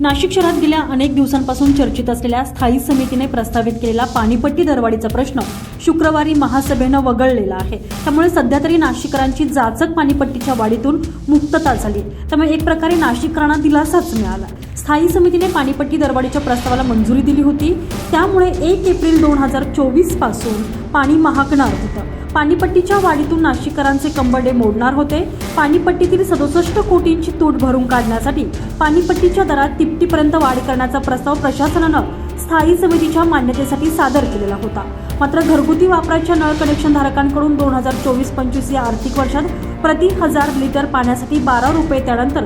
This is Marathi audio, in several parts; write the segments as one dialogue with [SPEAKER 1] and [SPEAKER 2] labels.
[SPEAKER 1] नाशिक शहरात गेल्या अनेक दिवसांपासून चर्चित असलेल्या स्थायी समितीने प्रस्तावित केलेला पाणीपट्टी दरवाढीचा प्रश्न शुक्रवारी महासभेनं वगळलेला आहे. त्यामुळे सध्या तरी नाशिकरांची जाचक पाणीपट्टीच्या वाढीतून मुक्तता झाली. त्यामुळे एक प्रकारे नाशिकरांना दिलासाच मिळाला. स्थायी समितीने पाणीपट्टी दरवाढीच्या प्रस्तावाला मंजुरी दिली होती. त्यामुळे एक एप्रिल दोन हजार चोवीसपासून पाणी महागणार होतं. पाणीपट्टीच्या वाढीतून नाशिकरांचे कंबडे मोडणार होते. पाणीपट्टीतील सदुसष्ट कोटींची तूट भरून काढण्यासाठी पाणीपट्टीच्या दरात तिपटीपर्यंत वाढ करण्याचा प्रस्ताव प्रशासनानं स्थायी समितीच्या मान्यतेसाठी सादर केलेला होता. मात्र घरगुती वापराच्या नळ कनेक्शन धारकांकडून दोन हजार चोवीस पंचवीस या आर्थिक वर्षात प्रति हजार लिटर पाण्यासाठी बारा रुपये त्यानंतर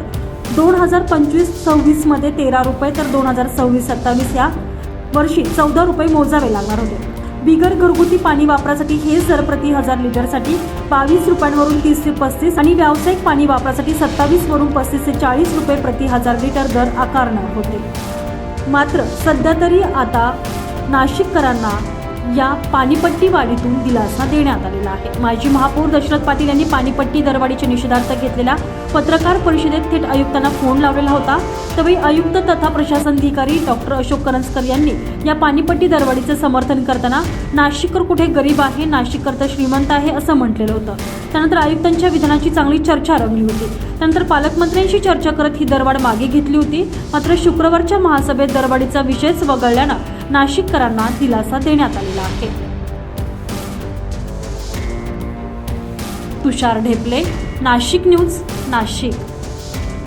[SPEAKER 1] दोन हजार पंचवीस सव्वीसमध्ये तेरा रुपये तर दोन हजार सव्वीस सत्तावीस या वर्षी चौदा रुपये मोजावे लागणार होते. बिगर घरगुती पाणी वापरासाठी हे दर प्रति हजार लिटरसाठी बावीस रुपयांवरून तीस ते पस्तीस आणि व्यावसायिक पाणी वापरासाठी सत्तावीस वरून पस्तीस ते चाळीस रुपये प्रति हजार लिटर दर आकारणार होते. मात्र सध्या तरी आता नाशिककरांना या पाणीपट्टी वाढीतून दिलासा देण्यात आलेला आहे. माजी महापौर दशरथ पाटील यांनी पाणीपट्टी दरवाढीच्या निषेधार्थ घेतलेल्या पत्रकार परिषदेत थेट आयुक्तांना फोन लावलेला होता. त्यावेळी आयुक्त तथा प्रशासन अधिकारी डॉक्टर अशोक करंजकर यांनी या पाणीपट्टी दरवाढीचं समर्थन करताना नाशिककर कुठे गरीब आहे नाशिककर तर श्रीमंत आहे असं म्हटलेलं होतं. त्यानंतर आयुक्तांच्या विधानाची चांगली चर्चा रंगली होती. त्यानंतर पालकमंत्र्यांशी चर्चा करत ही दरवाढ मागे घेतली होती. मात्र शुक्रवारच्या महासभेत दरवाढीचा विषयच वगळल्यानं नाशिककरांना दिलासा देण्यात आलेला आहे. तुषार ढेपले नाशिक न्यूज नाशिक.